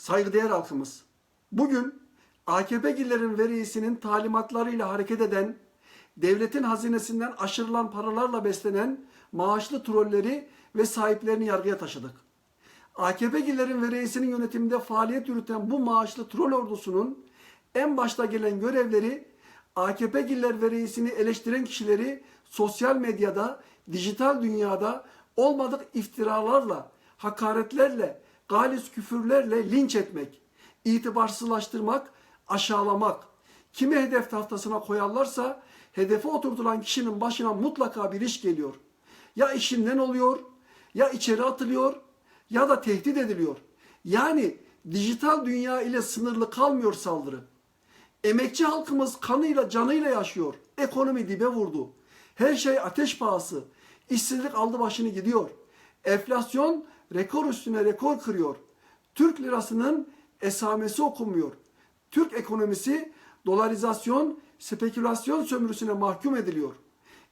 Saygıdeğer halkımız, bugün AKP'lilerin ve reisinin talimatlarıyla hareket eden, devletin hazinesinden aşırılan paralarla beslenen maaşlı trolleri ve sahiplerini yargıya taşıdık. AKP'lilerin ve reisinin yönetiminde faaliyet yürüten bu maaşlı troll ordusunun en başta gelen görevleri AKP'liler ve reisini eleştiren kişileri sosyal medyada, dijital dünyada olmadık iftiralarla, hakaretlerle, galis küfürlerle linç etmek, itibarsızlaştırmak, aşağılamak. Kimi hedef tahtasına koyarlarsa hedefe oturtulan kişinin başına mutlaka bir iş geliyor. Ya işinden oluyor, ya içeri atılıyor, ya da tehdit ediliyor. Yani dijital dünya ile sınırlı kalmıyor saldırı. Emekçi halkımız kanıyla canıyla yaşıyor. Ekonomi dibe vurdu. Her şey ateş pahası. İşsizlik aldı başını gidiyor. Enflasyon rekor üstüne rekor kırıyor. Türk lirasının esamesi okunmuyor. Türk ekonomisi dolarizasyon, spekülasyon sömürüsüne mahkum ediliyor.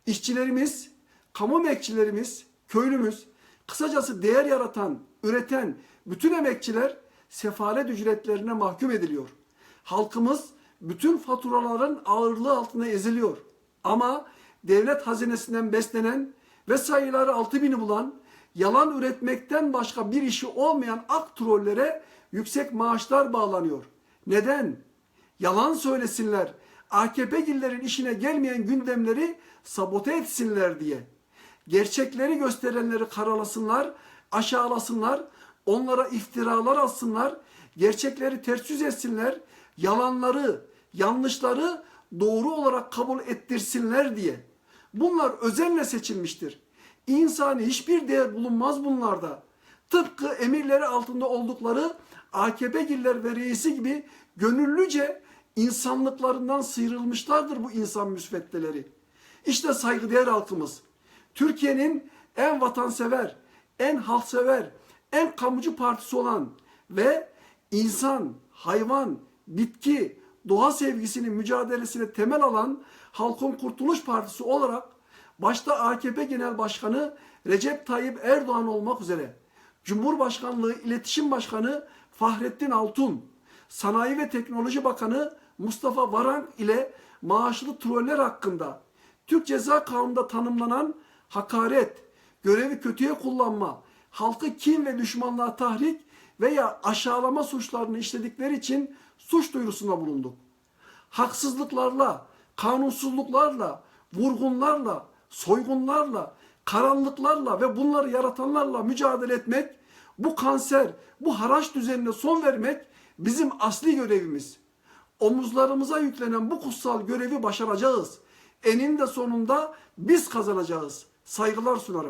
İşçilerimiz, kamu emekçilerimiz, köylümüz, kısacası değer yaratan, üreten bütün emekçiler sefalet ücretlerine mahkum ediliyor. Halkımız bütün faturaların ağırlığı altında eziliyor. Ama devlet hazinesinden beslenen ve sayıları 6000'i bulan, yalan üretmekten başka bir işi olmayan ak trollere yüksek maaşlar bağlanıyor. Neden? Yalan söylesinler, AKP'gillerin işine gelmeyen gündemleri sabote etsinler diye. Gerçekleri gösterenleri karalasınlar, aşağılasınlar, onlara iftiralar atsınlar, gerçekleri ters yüz etsinler, yalanları, yanlışları doğru olarak kabul ettirsinler diye. Bunlar özenle seçilmiştir. İnsani hiçbir değer bulunmaz bunlarda. Tıpkı emirleri altında oldukları AKP'giller ve reisi gibi gönüllüce insanlıklarından sıyrılmışlardır bu insan müsveddeleri. İşte saygıdeğer halkımız. Türkiye'nin en vatansever, en halksever, en kamucu partisi olan ve insan, hayvan, bitki, doğa sevgisinin mücadelesine temel alan Halkın Kurtuluş Partisi olarak başta AKP Genel Başkanı Recep Tayyip Erdoğan olmak üzere Cumhurbaşkanlığı İletişim Başkanı Fahrettin Altun, Sanayi ve Teknoloji Bakanı Mustafa Varank ile maaşlı troller hakkında Türk Ceza Kanunu'nda tanımlanan hakaret, görevi kötüye kullanma, halkı kin ve düşmanlığa tahrik veya aşağılama suçlarını işledikleri için suç duyurusunda bulunduk. Haksızlıklarla, kanunsuzluklarla, vurgunlarla, soygunlarla, karanlıklarla ve bunları yaratanlarla mücadele etmek, bu kanser, bu haraç düzenine son vermek bizim asli görevimiz. Omuzlarımıza yüklenen bu kutsal görevi başaracağız. Eninde sonunda biz kazanacağız. Saygılar sunarım.